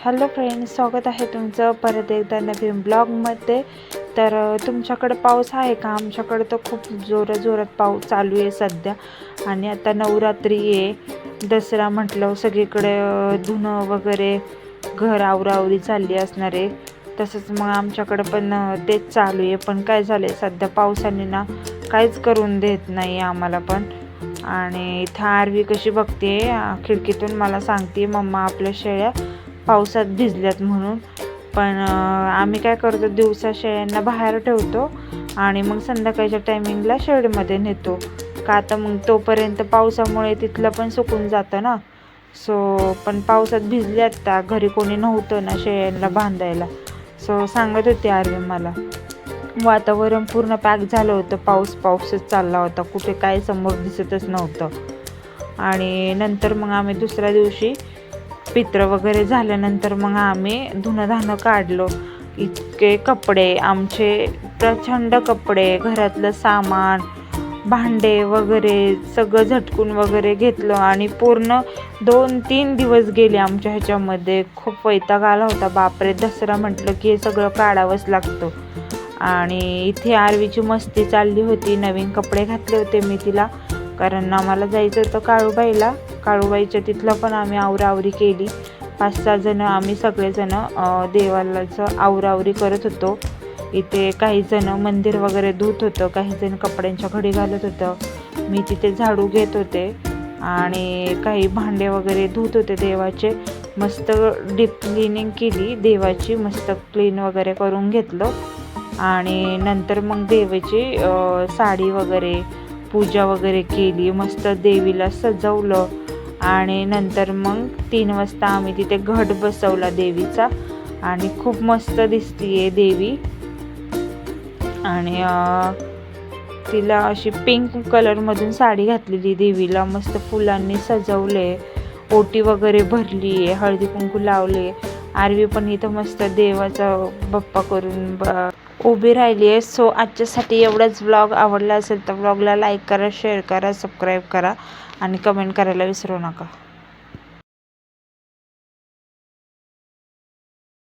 Hello friends स्वागत आहे तुमचं परत एकदा नवीन ब्लॉगमध्ये. तर तुमच्याकडं पाऊस आहे का? आमच्याकडे तर खूप जोरात जोरात पाऊस चालू आहे सध्या. आणि आता नवरात्री आहे. दसरा म्हटलं सगळीकडे धुणं वगैरे घर आवरावरी चालली असणार आहे. तसंच मग आमच्याकडं पण तेच चालू आहे. पण काय झालं आहे सध्या पावसाने ना काहीच करून देत नाही आम्हाला पण. आणि इथं आरवी कशी बघते खिडकीतून मला सांगते मम्मा आपल्या शेळ्या पावसात भिजल्यात म्हणून. पण आम्ही काय करतो दिवसा शेळ्यांना बाहेर ठेवतो आणि मग संध्याकाळच्या टायमिंगला शेडमध्ये नेतो. का आता मग तोपर्यंत पावसामुळे तिथलं पण सुकून जातं ना. सो पण पावसात भिजल्यात आता घरी कोणी नव्हतं ना शेळ्यांना बांधायला. सो सांगत होते आर्वी मला. वातावरण पूर्ण पॅक झालं होतं पाऊस पाऊसच चालला होता कुठे काय समोर दिसतच नव्हतं. आणि नंतर मग आम्ही दुसऱ्या दिवशी पित्र वगैरे झाल्यानंतर मग आम्ही धुणंधानं काढलो. इतके कपडे आमचे प्रचंड कपडे घरातलं सामान भांडे वगैरे सगळं झटकून वगैरे घेतलं आणि पूर्ण दोन तीन दिवस गेले आमच्या ह्याच्यामध्ये. खूप वैताग आला होता. बापरे दसरा म्हटलं की हे सगळं काढावंच लागतं. आणि इथे आरवीची मस्ती चालली होती. नवीन कपडे घातले होते मी तिला. कारण आम्हाला जायचं होतं काळूबाईला. काळूबाईच्या तिथलं पण आम्ही आवरावरी केली. पाच सहा जणं आम्ही सगळेजण देवालाचं आवरावरी करत होतो. इथे काही जण मंदिर वगैरे धुत होतं काही जण कपड्यांच्या घडी घालत होतं. मी तिथे झाडू घेत होते आणि काही भांडे वगैरे धुत होते देवाचे. मस्त डीप क्लिनिंग केली देवाची मस्त क्लीन वगैरे करून घेतलं. आणि नंतर मग देवाची साडी वगैरे पूजा वगैरे केली मस्त देवीला सजवलं आणि नंतर मग तीन वाजता आम्ही तिथे घट बसवला देवीचा आणि खूप मस्त दिसतीये देवी. आणि तिला अशी पिंक कलरमधून साडी घातलेली देवीला मस्त फुलांनी सजवले ओटी वगैरे भरली आहे हळदी कुंकू लावले. आरवी पण इथं मस्त देवाचा बप्पा करून ब उभी राहिली आहे. सो आजच्यासाठी एवढाच व्लॉग आवडला असेल तर ब्लॉगला लाईक करा शेअर करा सबस्क्राईब करा आणि कमेंट करायला विसरू नका.